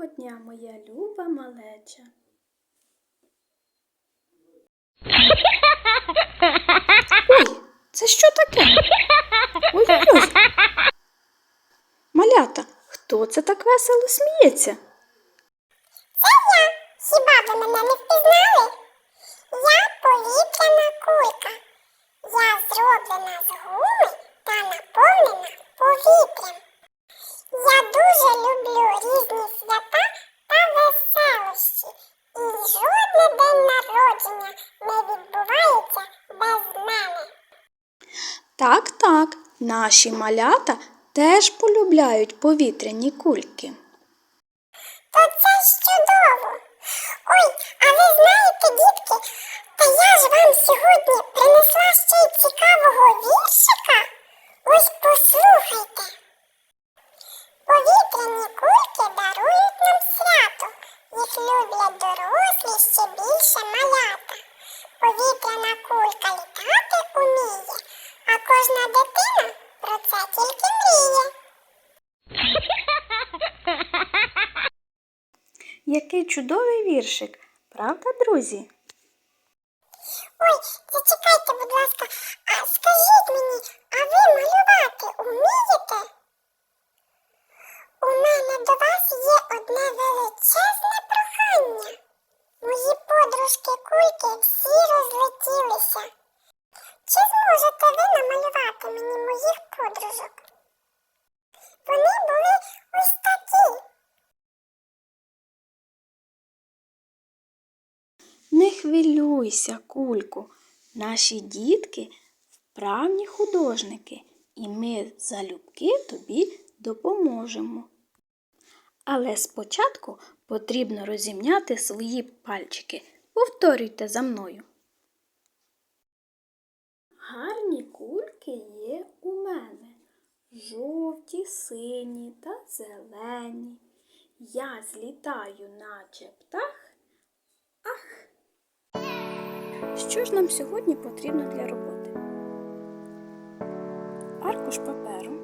Доброго дня, моя люба малеча. Ой, це що таке? Ой-ой-ой. Малята, хто це так весело сміється? Хіба ви мене не впізнали? Я повітряна кулька. Я зроблена з гуми та наповнена повітрям. Я дуже люблю різні свята та веселощі. І жодний день народження не відбувається без мене. Так, так, наші малята теж полюбляють повітряні кульки. То це ж чудово. Ой, а ви знаєте, дітки, та я ж вам сьогодні принесла ще й цікавого віршика. Ось послухайте. Повітряні кульки дарують нам свято. Їх люблять дорослі ще більше малята. Повітряна кулька літати уміє, а кожна дитина про це тільки мріє. Який чудовий віршик, правда, друзі? Ой, зачекайте, будь ласка, а скажіть мені, а ви малювати вмієте? У мене до вас є одне величезне прохання. Мої подружки кульки всі розлетілися. Чи зможете ви намалювати мені моїх подружок? Вони були ось такі. Не хвилюйся, кульку. Наші дітки вправні художники, і ми залюбки тобі допоможемо. Але спочатку потрібно розімняти свої пальчики. Повторюйте за мною. Гарні кульки є у мене. Жовті, сині та зелені. Я злітаю, наче птах. Ах! Що ж нам сьогодні потрібно для роботи? Аркуш паперу,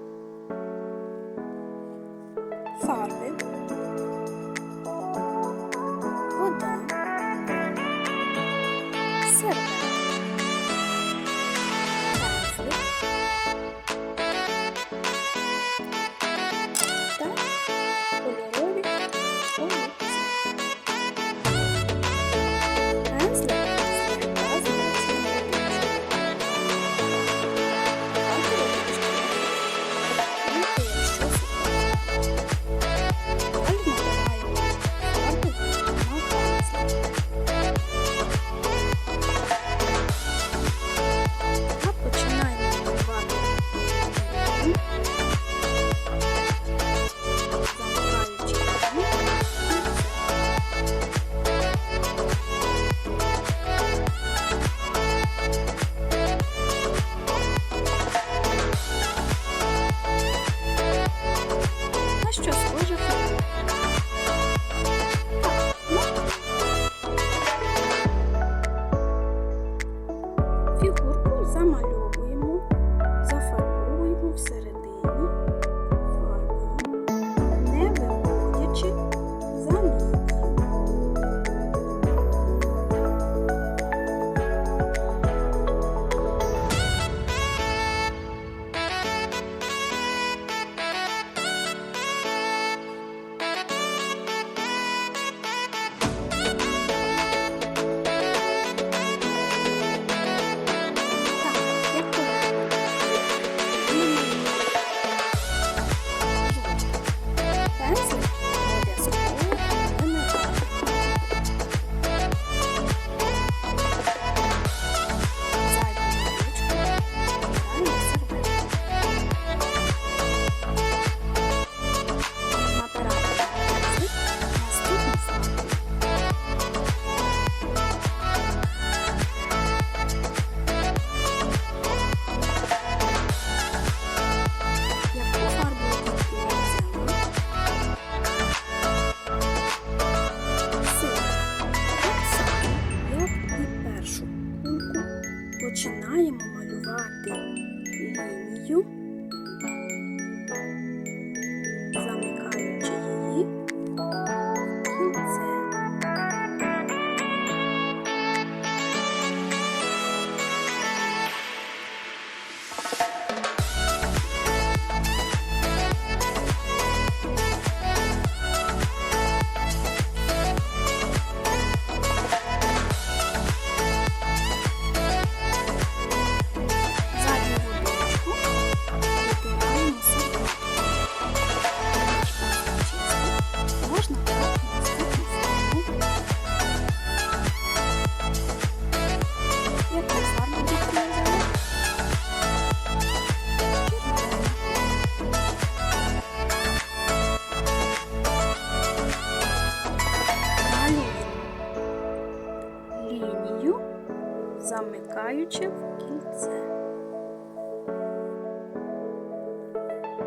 з'єднуючи в кільце.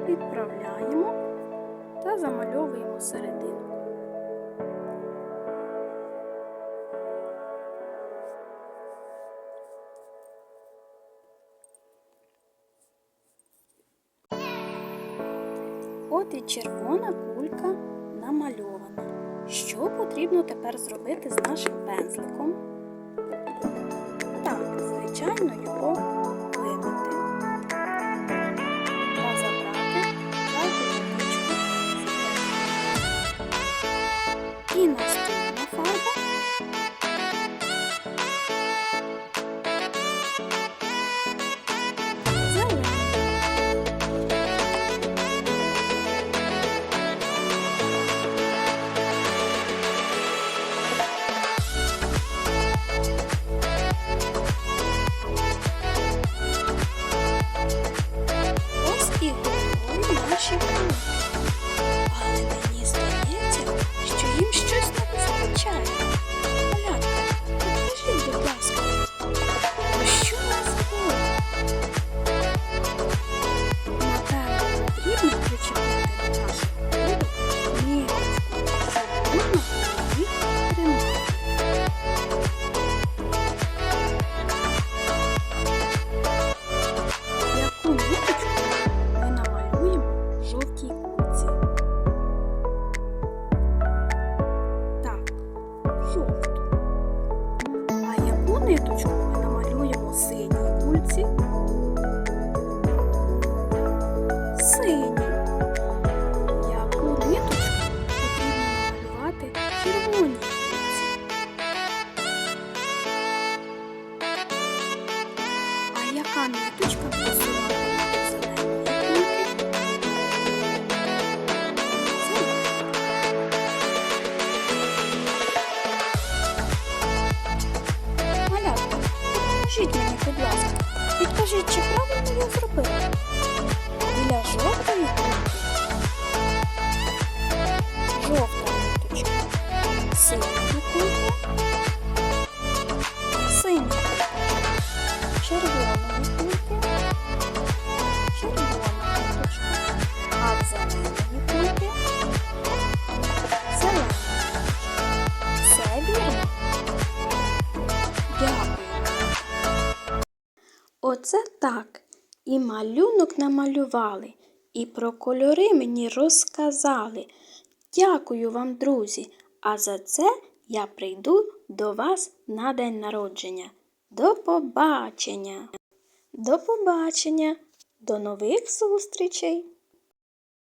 Відправляємо та замальовуємо середину. От і червона кулька намальована. Що потрібно тепер зробити з нашим пензликом? Звичайно, його ниточку ми намалюємо синій кульці? Синю. Яку ниточку потрібно намалювати червоній кульці? А яка ниточка просувала мені, будь ласка. Підкажіть, чи правильно я зробила? Біля жовтої кульки. Жовта ниточка. Синя кульки. Синя кулька так. І малюнок намалювали, і про кольори мені розказали. Дякую вам, друзі. А за це я прийду до вас на день народження. До побачення! До побачення! До нових зустрічей!